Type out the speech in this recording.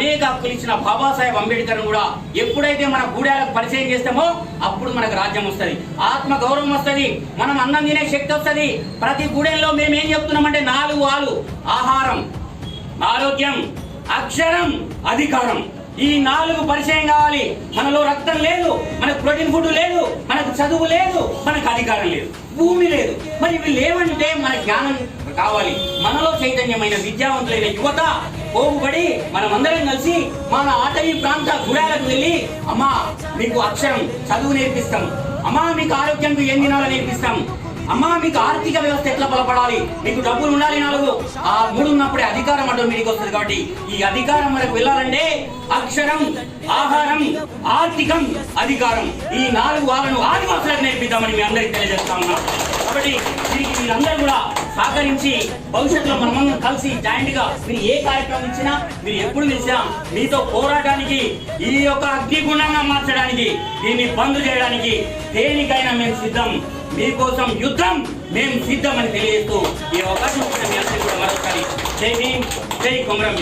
అనేక హక్కులు ఇచ్చిన బాబాసాహెబ్ అంబేద్కర్ కూడా ఎప్పుడైతే మన గూడాలకు పరిచయం చేస్తామో అప్పుడు మనకు రాజ్యం వస్తుంది. ఆత్మ గౌరవం వస్తుంది. మనం అన్నం తినే శక్తి వస్తుంది. ప్రతి గూడెంలో మేము ఏం చెప్తున్నామంటే నాలుగు ఆలు. ఆహారం ఆరోగ్యం అక్షరం అధికారం. ఈ నాలుగు పరిచయం కావాలి. మనలో రక్తం లేదు. మనకు ప్రోటీన్ ఫుడ్ లేదు. మనకు చదువు లేదు. మనకు అధికారం లేదు. భూమి లేదు. మరి ఇవి లేవంటే మన జ్ఞానం కావాలి. మనలో చైతన్యమైన విద్యావంతులైన యువత పోగుబడి మనమందరం కలిసి మన ఆటవీ ప్రాంత గుడాలకు వెళ్ళి అమ్మా మీకు అక్షరం చదువు నేర్పిస్తాం. అమ్మా మీకు ఆరోగ్యంకు ఏం తినాలో నేర్పిస్తాం. అమ్మా మీకు ఆర్థిక వ్యవస్థ ఎట్లా బలపడాలి? మీకు డబ్బులు ఉండాలి నాలుగు. ఆ మూడు ఉన్నప్పుడే అధికారం ఆటోమేటిక్ వస్తుంది కాబట్టి ఈ అధికారం మనకు వెళ్ళాలంటే అక్షరం ఆహారం ఆర్థికం అధికారం ఈ నాలుగు వాళ్ళను ఆదివాసులకు నేర్పిద్దామని మీ అందరికి తెలియజేస్తా ఉన్నాం. కాబట్టి దీనికి మీరందరూ కూడా సహకరించి భవిష్యత్తులో మనమందరం కలిసి జాయింట్గా మీరు ఏ కార్యక్రమం ఇచ్చినా మీరు ఎప్పుడు పిలిచినా మీతో పోరాటానికి ఈ యొక్క అగ్నిగుణంగా మార్చడానికి దీన్ని బంద్ చేయడానికి దేనికైనా మేము సిద్ధం. మీకోసం యుద్ధం మేము సిద్ధమని తెలియజేస్తూ ఈ అవకాశం ఇచ్చిన మీ అందరికీ కూడా మరొకసారి జై భీమ్ జై కుమరం